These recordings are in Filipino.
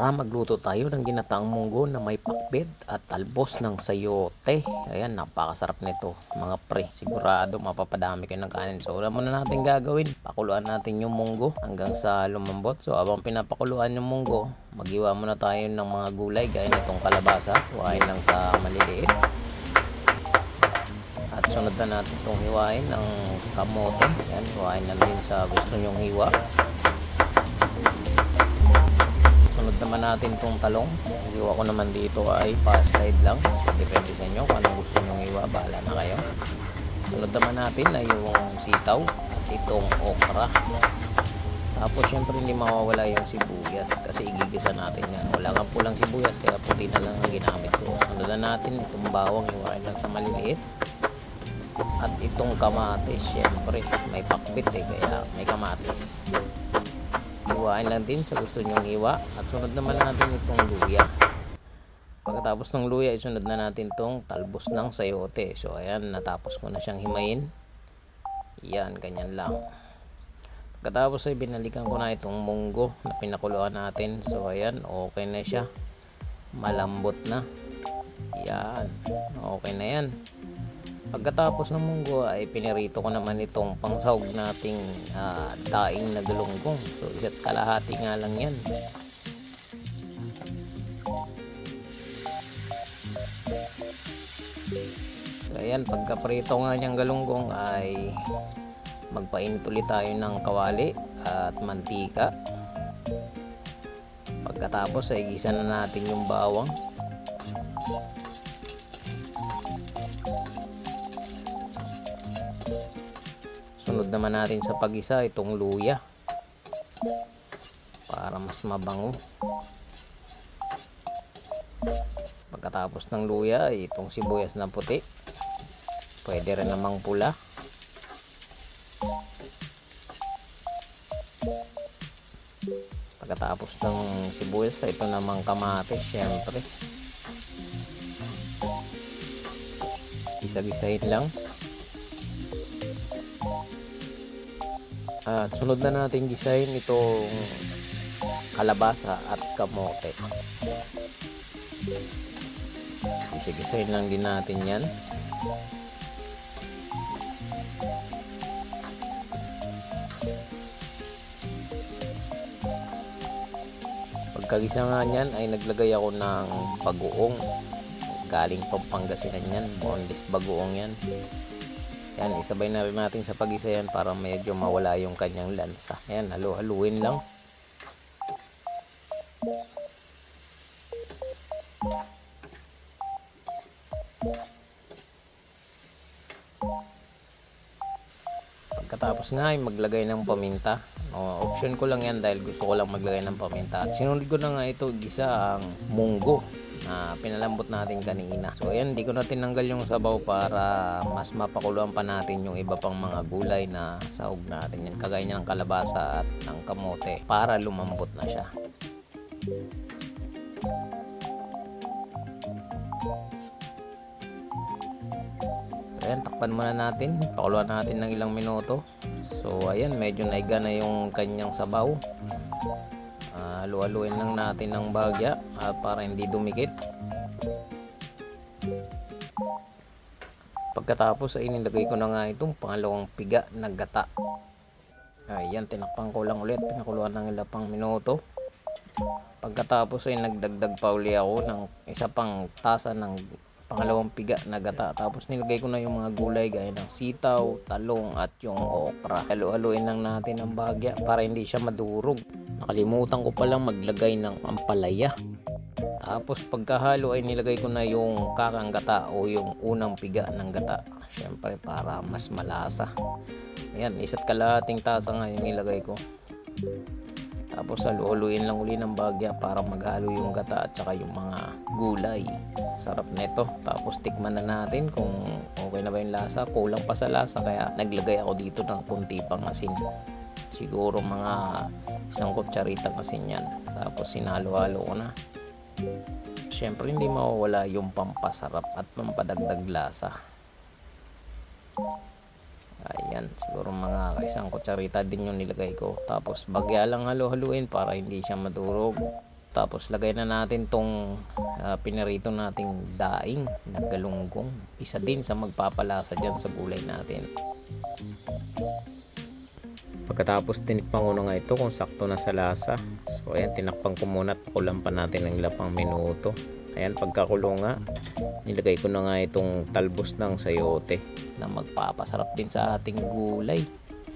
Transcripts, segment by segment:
Tara magluto tayo ng ginataang munggo na may pakbet at talbos ng sayote. Ayan, napakasarap nito mga pre. Sigurado mapapadami kayo ng kanin. So, alam muna natin gagawin. Pakuluan natin yung munggo hanggang sa lumambot. So, habang pinapakuluan yung munggo, magiwa muna tayo ng mga gulay gaya nitong kalabasa. Huwain lang sa maliliit. At sunod na natin itong hiwain ng kamote. Yan, hiwain na din sa gusto nyong hiwa. Sunod naman natin itong talong. Ang hiwa ko naman dito ay pa-slide lang. So, depende sa inyo kung gusto nyong hiwa. Bahala na kayo. Sunod naman natin ay yung sitaw at itong okra. Tapos syempre hindi mawawala yung sibuyas kasi igigisa natin yan. Wala kang pulang sibuyas kaya puti na lang ang ginamit ko. Sunod na natin itong bawang hiwain lang sa maliliit. At itong kamatis, syempre, may pakbit eh, kaya may kamatis. Iwain lang din sa gusto nyong iwa. At sunod naman natin itong luya. Pagkatapos ng luya, isunod na natin itong talbos ng sayote. So, ayan, natapos ko na siyang himayin. Yan, ganyan lang. Pagkatapos ay binalikan ko na itong munggo na pinakuluan natin. So, ayan, okay na siya. Malambot na. Yan, okay na yan. Pagkatapos ng munggo ay pinirito ko naman itong pangsahog nating ah, daing na galunggong. So isa't kalahati nga lang yan. So ayan, pagkaprito nga niyang galunggong ay magpainit ulit tayo ng kawali at mantika. Pagkatapos ay gisa na natin yung bawang. Sunod naman natin sa pagisa itong luya. Para mas mabango. Pagkatapos ng luya, itong sibuyas na puti. Pwede rin namang pula. Pagkatapos ng sibuyas, ito namang kamatis, syempre. Isa-gisahin lang. At sunod na natin gisahin itong kalabasa at kamote. Isigisahin lang din natin yan. Pagkagisa nga niyan ay naglagay ako ng bagoong. Galing Pampangasinan yan. Boneless bagoong yan. Yan, isabay na rin natin sa pag-isa yan para medyo mawala yung kanyang lansa. Yan, halu-haluin lang. Pagkatapos nga ay maglagay ng paminta. O, option ko lang yan dahil gusto ko lang maglagay ng paminta. At sinunod ko na nga ito gisa ang munggo na pinalambot natin kanina. So ayan, hindi ko na tinanggal yung sabaw para mas mapakuluan pa natin yung iba pang mga gulay na sahog natin. Yan, kagaya niya ng kalabasa at ng kamote para lumambot na siya. So ayan, takpan muna natin. Pakuluan natin ng ilang minuto. So ayan, medyo naiga na yung kanyang sabaw. Halu-haluin lang natin ng bagya ah, para hindi dumikit. Pagkatapos ay nilagay ko na nga itong pangalawang piga na gata. Ayan, tinakpan ko lang ulit. Pinakuluan ng ilang minuto. Pagkatapos ay nagdagdag pa uli ako ng isa pang tasa ng pangalawang piga na gata. Tapos nilagay ko na yung mga gulay gaya ng sitaw, talong at yung okra. Halu-haluin lang natin ang bagya para hindi siya madurog. Nakalimutan ko palang maglagay ng ampalaya. Tapos pagkahalo ay nilagay ko na yung kakang gata o yung unang piga ng gata. Siyempre para mas malasa. Ayan, isa't kalahating tasa nga yung nilagay ko. Tapos halu-haluin lang uli ng bagya para maghalo yung gata at saka yung mga gulay. Sarap nito. Tapos tikman na natin kung okay na ba yung lasa. Kulang pa sa lasa kaya naglagay ako dito ng kunti pang asin. Siguro mga isang kutsaritang asin yan. Tapos sinalo-halo ko na. Siyempre hindi mawawala yung pampasarap at pampadagdag lasa. Ayan, siguro mga isang kutsarita din yung nilagay ko. Tapos bagya lang halo-haluin para hindi siya madurog. Tapos lagay na natin tong ah, pinarito nating daing na galunggong. Isa din sa magpapalasa dyan sa gulay natin. Pagkatapos tinikpan ko na nga ito kung sakto na sa lasa. So ayan, tinakpan ko muna at pakulan pa natin ng ilang pang minuto. Ayan, pagkakulo nga, nilagay ko na nga itong talbos ng sayote na magpapasarap din sa ating gulay.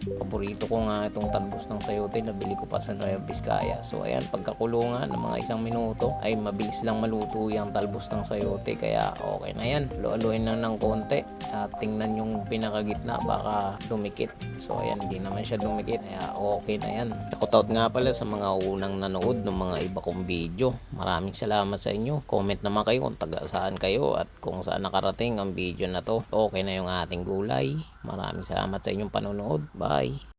Paborito ko nga itong talbos ng sayote nabili ko pa sa Nueva Vizcaya. So ayan, pagkakulo nga ng mga isang minuto ay mabilis lang maluto yung talbos ng sayote kaya okay na yan. Lualuin lang ng konti at tingnan yung pinakagitna baka dumikit. So ayan, hindi naman siya dumikit kaya okay na yan. Shoutout nga pala sa mga unang nanood ng mga iba kong video. Maraming salamat sa inyo. Comment naman kayo kung taga saan kayo at kung saan nakarating ang video na to. Okay na yung ating gulay. Maraming salamat sa inyong panonood. Bye!